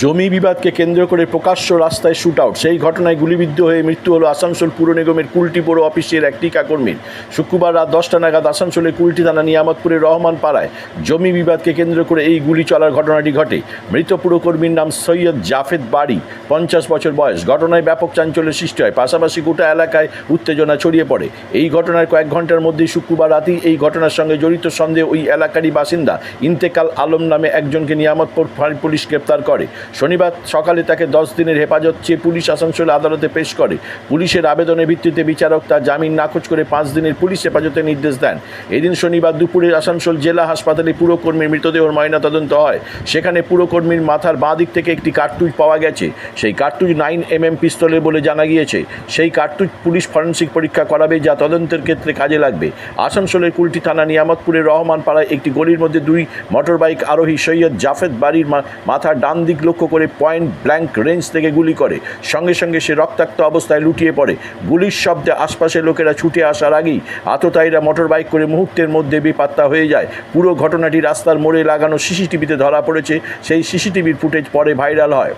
জমি বিবাদকে কেন্দ্র করে প্রকাশ্য রাস্তায় শুট আউট সেই ঘটনায় গুলিবিদ্ধ হয়ে মৃত্যু হলো আসানসোল পুর নিগমের কুলটি পৌর অফিসের এক টিকাকর্মীর। শুক্রবার রাত দশটা নাগাদ আসানসোলের কুলটি থানা নিয়ামতপুরের রহমান পাড়ায় জমি বিবাদকে কেন্দ্র করে এই গুলি চলার ঘটনাটি ঘটে। মৃত পুরকর্মীর নাম সৈয়দ জাফেদ বাড়ি, পঞ্চাশ বছর বয়স। ঘটনায় ব্যাপক চাঞ্চল্য সৃষ্টি হয়। পাশাপাশি গোটা এলাকায় উত্তেজনা ছড়িয়ে পড়ে। এই ঘটনার কয়েক ঘণ্টার মধ্যেই শুক্রবার রাতেই এই ঘটনার সঙ্গে জড়িত সন্দেহে ওই এলাকারই বাসিন্দা ইন্তেকাল আলম নামে একজনকে নিয়ামতপুর পুলিশ গ্রেপ্তার করে। শনিবার সকালে তাকে দশ দিনের হেফাজত চেয়ে পুলিশ আসানসোল আদালতে পেশ করে। পুলিশের আবেদনের ভিত্তিতে বিচারক তার জামিন নাকচ করে পাঁচ দিনের পুলিশ হেফাজতে নির্দেশ দেন। এদিন শনিবার দুপুরে আসানসোল জেলা হাসপাতালে পুরকর্মীর মৃতদেহর ময়নাতদন্ত হয়। সেখানে পুরকর্মীর মাথার বাঁ দিক থেকে একটি কার্তুজ পাওয়া গেছে। সেই কার্তুজ নাইন এম এম পিস্তলের বলে জানা গিয়েছে। সেই কার্তুজ পুলিশ ফরেন্সিক পরীক্ষা করাবে যা তদন্তের ক্ষেত্রে কাজে লাগবে। আসানসোলের কুলটি থানা নিয়ামতপুরের রহমান পাড়ায় একটি গলির মধ্যে দুই মোটরবাইক আরোহী সৈয়দ জাফেদ বাড়ির মাথার ডান দিক লক্ষ্য করে পয়েন্ট ব্ল্যাঙ্ক রেঞ্জ থেকে গুলি করে। সঙ্গে সঙ্গে সে রক্তাক্ত অবস্থায় লুটিয়ে পড়ে। গুলির শব্দে আশপাশের লোকেরা ছুটে আসার আগেই আততায়ীরা মোটর বাইক করে মুহূর্তের মধ্যে বেপাত্তা হয়ে যায়। পুরো ঘটনাটি রাস্তার মোড়ে লাগানো সিসিটিভিতে ধরা পড়েছে। সেই সিসিটিভির ফুটেজ পরে ভাইরাল হয়।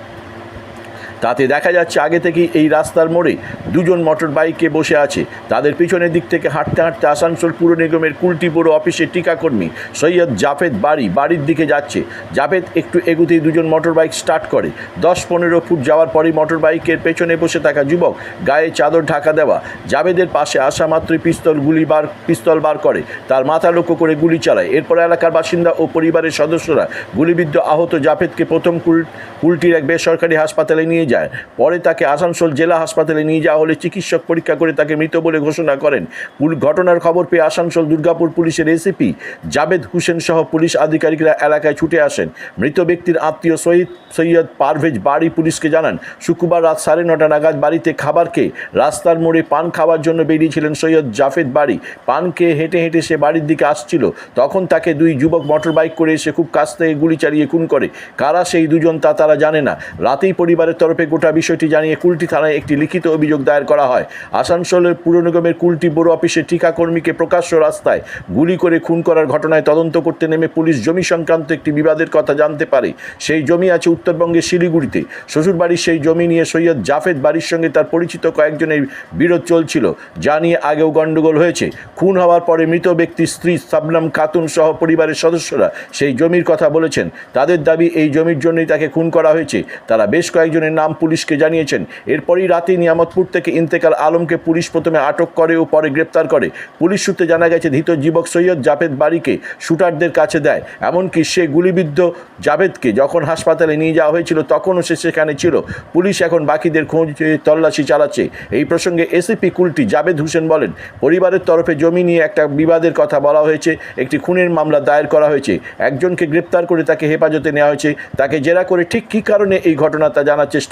তাতে দেখা যাচ্ছে আগে থেকেই এই রাস্তার মোড়ে দুজন মোটর বাইকে বসে আছে। তাদের পিছনের দিক থেকে হাঁটতে হাঁটতে আসানসোল পুর নিগমের কুলটি বড় অফিসের টিকাকর্মী সৈয়দ জাফেদ বাড়ি বাড়ির দিকে যাচ্ছে। জাভেদ একটু এগুতেই দুজন মোটর বাইক স্টার্ট করে। দশ পনেরো ফুট যাওয়ার পরই মোটর বাইকের পেছনে বসে থাকা যুবক গায়ে চাদর ঢাকা দেওয়া। জাভেদের পাশে আসা মাত্রই পিস্তল গুলি বার, পিস্তল বার করে। তার মাথা লক্ষ্য করে গুলি চালায়। এরপর এলাকার বাসিন্দা ও পরিবারের সদস্যরা গুলিবিদ্ধ আহত জাফেদকে প্রথম কুল, কুলটির এক বেসরকারি হাসপাতালে নিয়ে যায়। পরে তাকে আসানসোল জেলা হাসপাতালে নিয়ে যাওয়া হলে চিকিৎসক পরীক্ষা করে তাকে মৃত বলে ঘোষণা করেন। ঘটনার খবর পেয়ে আসানসোল দুর্গাপুর পুলিশের এসিপি জাবেদ হুসেন সহ পুলিশ আধিকারিকরা এলাকায় ছুটে আসেন। মৃত ব্যক্তির আত্মীয় সৈয়দ সৈয়দ পারভেজ বাড়ি পুলিশকে জানান, শুক্রবার রাত সাড়ে নটা নাগাদ বাড়িতে খাবার খেয়ে রাস্তার মোড়ে পান খাওয়ার জন্য বেরিয়েছিলেন সৈয়দ জাফেদ বাড়ি। পান খেয়ে হেঁটে হেঁটে সে বাড়ির দিকে আসছিল। তখন তাকে দুই যুবক মোটর বাইক করে এসে খুব কাছ থেকে গুলি চালিয়ে খুন করে। কারা সেই দুজন তা তারা জানে না। রাতেই পরিবারের তরফে গোটা বিষয়টি জানিয়ে কুলটি থানায় একটি লিখিত অভিযোগ দায়ের করা হয়। আসানসোলের পুর নিগমের কুলটি বড় অফিসের টিকাকর্মীকে প্রকাশ্য রাস্তায় গুলি করে খুন করার ঘটনায় তদন্ত করতে নেমে পুলিশ জমি সংক্রান্ত একটি বিবাদের কথা জানতে পারে। সেই জমি আছে উত্তরবঙ্গের শিলিগুড়িতে। শ্বশুরবাড়ির সেই জমি নিয়ে সৈয়দ জাফেদ বাড়ির সঙ্গে তার পরিচিত কয়েকজনের বিরোধ চলছিল, যা নিয়ে আগেও গণ্ডগোল হয়েছে। খুন হওয়ার পরে মৃত ব্যক্তির স্ত্রী সাবনাম খাতুন সহ পরিবারের সদস্যরা সেই জমির কথা বলেছেন। তাদের দাবি, এই জমির জন্যই তাকে খুন করা হয়েছে। তারা বেশ কয়েকজনের নাম পুলিশকে জানিয়েছেন। এরপরই রাতে নিয়ামতপুর থেকে ইন্তেকাল আলমকে পুলিশ প্রথমে আটক করে ও পরে গ্রেপ্তার করে। পুলিশ সূত্রে জানা গেছে, ধৃত যুবক সৈয়দ জাভেদ বাড়িকে শুটারদের কাছে দেয়। এমনকি সে গুলিবিদ্ধ জাভেদকে যখন হাসপাতালে নিয়ে যাওয়া হয়েছিল, তখনও সে সেখানে ছিল। পুলিশ এখন বাকিদের খোঁজ তল্লাশি চালাচ্ছে। এই প্রসঙ্গে এসিপি কুলটি জাভেদ হোসেন বলেন, পরিবারের তরফে জমি নিয়ে একটা বিবাদের কথা বলা হয়েছে। একটি খুনের মামলা দায়ের করা হয়েছে। একজনকে গ্রেপ্তার করে তাকে হেফাজতে নেওয়া হয়েছে। তাকে জেরা করে ঠিক কী কারণে এই ঘটনা তা জানার চেষ্টা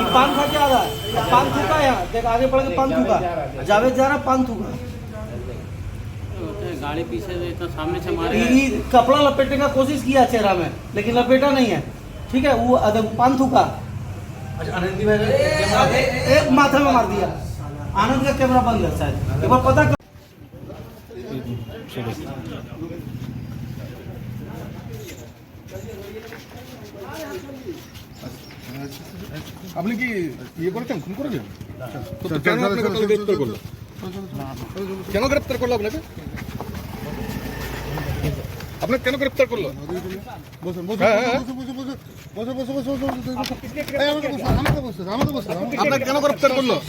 ये पान खा के आ रहा है पान थूका यहाँ देख आगे बढ़ के पान थूका जावेद जा रहा पान थूका गाड़ी पीछे से इतना सामने से मारे कपड़ा लपेटने का कोशिश किया चेहरा में लेकिन लपेटा नहीं है। ठीक है वो पान थूका अच्छा का एक माथा में मार दिया। आनंद का कैमरा बंद है शायद। एक बार पता कर আপনি কি ইয়ে করেছেন? খুন করেছেন? কেন গ্রেপ্তার কেন আপনাকে তাহলে গ্রেপ্তার করল? কেন গ্রেপ্তার করল আপনাকে? আপনাকে কেন গ্রেপ্তার করল? বসুন কেন গ্রেপ্তার হ্যাঁ।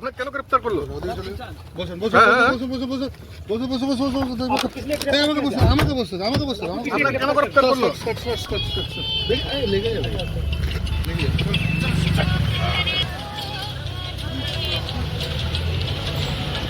আপনাকে কেন গ্রেফতার করল বসেন বসেন বসুন বসুন বসুন বসুন বসুন বসুন আমাকে বসুন আমাকে বসে আমাকে কেন গ্রেফতার করল লেগে যাবে